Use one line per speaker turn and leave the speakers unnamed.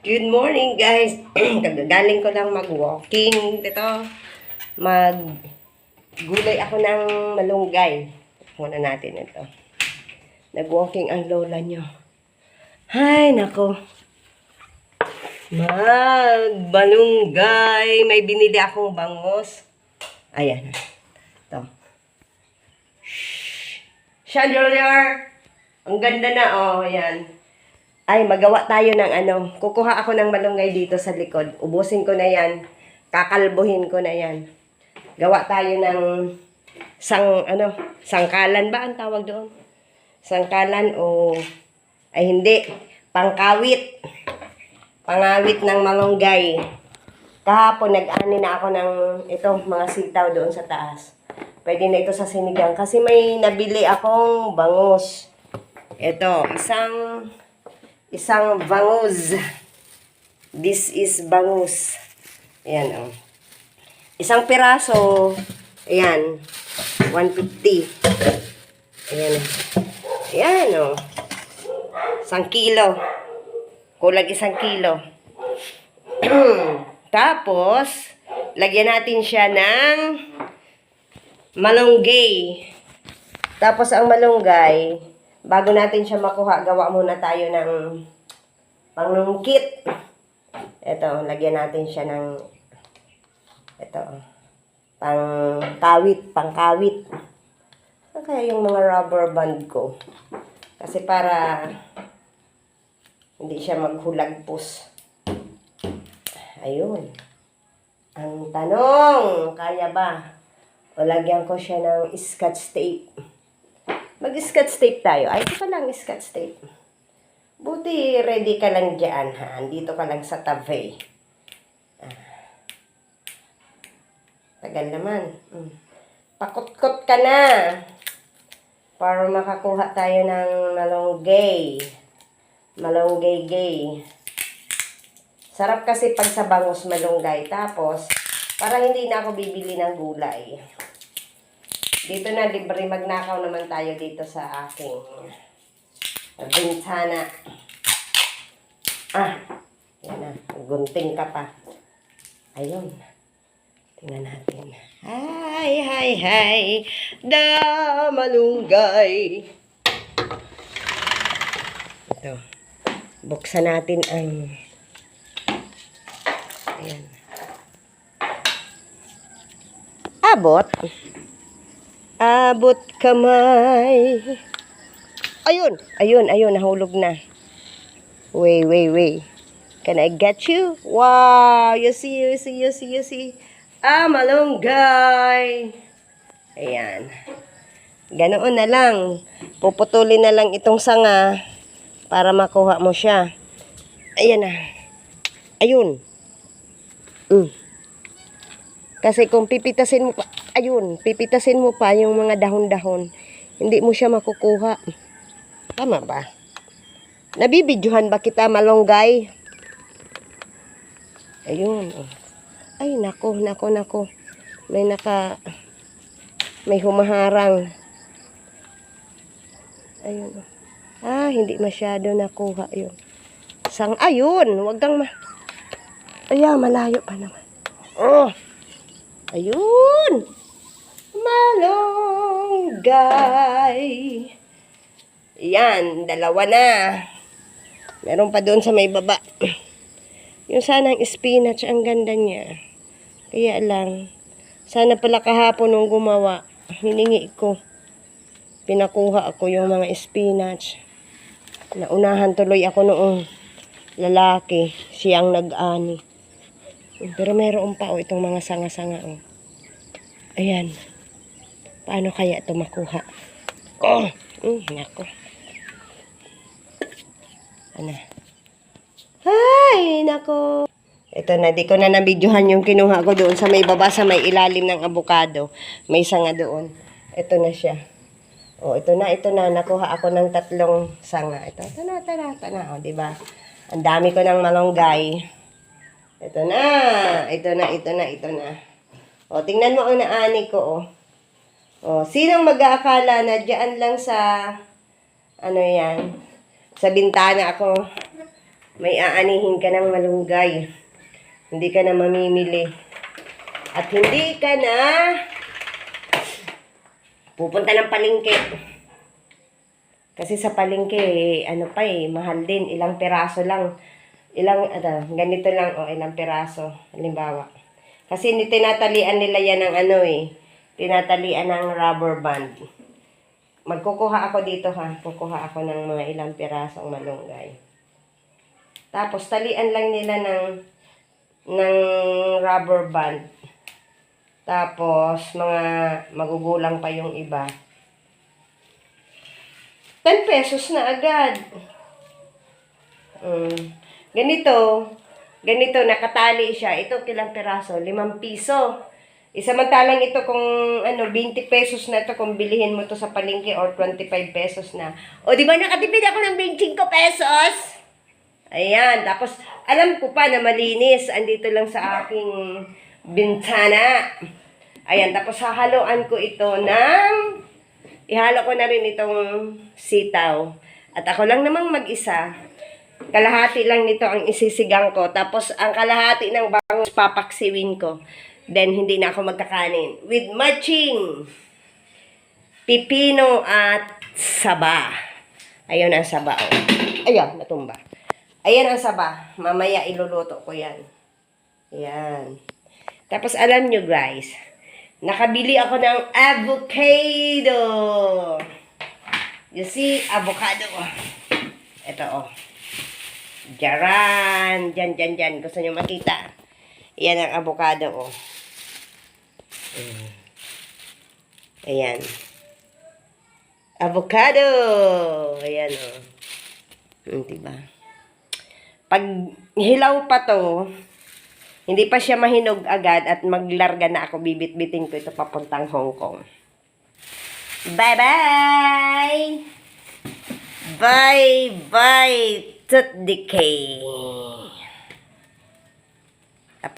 Good morning guys. Kagagaling ko lang mag-walking. Ito, mag gulay ako ng malunggay. Muna natin ito. Nag-walking ang lola nyo. Hay, nako. Magbalunggay. May binili akong bangos. Ayan. Ito. Chandelier. Ang ganda na, oh. Ayan. Ay, magawa tayo ng ano. Kukuha ako ng malunggay dito sa likod. Ubusin ko na yan. Kakalbuhin ko na yan. Gawa tayo ng sang, ano, sangkalan ba ang tawag doon? Sangkalan o, ay hindi, pangkawit. Pangawit ng malunggay. Kahapon, nag-ani na ako ng ito, mga sitaw doon sa taas. Pwede na ito sa sinigang. Kasi may nabili akong bangus. Ito, isang isang bangus. This is bangus. Ayan, oh. Isang piraso, ayan, 150. Ayan, oh. Ayan, oh. Isang kilo. Kulang isang kilo. Tapos, lagyan natin siya ng malunggay. Tapos, ang malunggay, bago natin siya makuha, gawa muna tayo ng panglungkit. Ito, lagyan natin siya ng ito, pangkawit, pangkawit. Ano kaya yung mga rubber band ko? Kasi para hindi siya maghulagpos. Ayun. Ang tanong, kaya ba? O lagyan ko siya ng scotch tape. Mag-scotch tape tayo. Ay, ito pa lang scotch tape. Buti ready ka lang dyan, ha? Dito ka lang sa tabi. Ah. Tagal naman. Mm. Pakot-kot ka na. Para makakuha tayo ng malunggay. Malunggay-gay. Sarap kasi pag sa bangus malunggay. Tapos, parang hindi na ako bibili ng gulay. Dito na, libre magnakaw naman tayo dito sa aking bintana. Ah, yan na. Gunting ka pa. Ayun. Tingnan natin. Hi, hi, hi. Da malunggay. Ito. Buksan natin ang Ayan. Abot kamay. Ayun, ayun, ayun, nahulog na. Wait, wait, wait. Can I get you? Wow, you see, you see, you see, you see. Ah, malunggay. Ayan. Ganoon na lang. Puputulin na lang itong sanga para makuha mo siya. Ayan na. Ayun. Mm. Kasi kung pipitasin mo pa, ayun, pipitasin mo pa yung mga dahon-dahon, hindi mo siya makukuha. Tama ba? Nabibidyohan ba kita malunggay? Ayun. oh. Ay, nako, nako, nako. May naka, may humaharang. Ayun. oh. Ah, hindi masyado nakuha yun. Sang, ayun, wag kang ma... Ayan, malayo pa naman. Oh! Ayun! Malunggay! Yan, dalawa na. Meron pa doon sa may baba. Yung sanang spinach, ang ganda niya. Kaya lang, sana pala kahapon nung gumawa, hiningi ko. Pinakuha ako yung mga spinach. Naunahan tuloy ako noong lalaki, siyang nag-ani. Pero meron pa oh, itong mga sanga-sanga oh. Ayan. Paano kaya ito makuha? Oh! Mm, nako. Ano? Ay, nako. Ito na, di ko na nabidyohan yung kinuha ko doon sa may baba, sa may ilalim ng abukado. May sanga doon. Ito na siya. Oh, ito na, ito na. Nakuha ako ng tatlong sanga. Ito, ito na, ito na, ito na. Oh, di ba? Ang dami ko ng malunggay. Ito na. Ito na, ito na, ito na. O, tingnan mo ang naani ko, oh. O, sinong mag-aakala na dyan lang sa, ano yan, sa bintana ako may aanihin ka ng malunggay. Hindi ka na mamimili. At hindi ka na pupunta ng palengke. Kasi sa palengke, eh, ano pa eh, mahal din. Ilang peraso lang. Ilang, ano, ganito lang, o, ilang peraso. Halimbawa. Kasi tinatalian nila yan ng ano eh. Tinatalian ng rubber band. Magkukuha ako dito ha. Kukuha ako ng mga ilang pirasong malunggay. Tapos talian lang nila ng ng rubber band. Tapos mga magugulang pa yung iba. 10 pesos na agad. Mm. Ganito, ganito, nakatali siya. Ito kilang peraso, 5 piso. Isamantalang ito kung ano, 20 pesos na ito kung bilihin mo to sa palengke or 25 pesos na. O di ba nakatipid ako ng 25 pesos? Ayan, tapos alam ko pa na malinis. Andito lang sa aking bintana. Ayan, tapos hahaluan ko ito ng ihalo ko na rin itong sitaw. At ako lang namang mag-isa. Kalahati lang nito ang isisigang ko. Tapos ang kalahati ng bangus papaksiwin ko. Then hindi na ako magkakanin. With matching pipino at saba. Ayun ang saba. Oh. Ayun, natumba. Ayan ang saba. Mamaya iluluto ko yan. Ayan. Tapos alam nyo guys, nakabili ako ng avocado. You see, avocado. Ito oh. Jaran. Diyan, diyan, diyan. Gusto nyo makita? Yan ang avocado oh. Mm. Ayan. Avocado. Ayan oh. Hmm, diba? Pag hilaw pa to, hindi pa siya mahinog agad at maglarga na ako, bibit-bitin ko ito papuntang Hong Kong. Bye-bye! Bye-bye! Tut decay!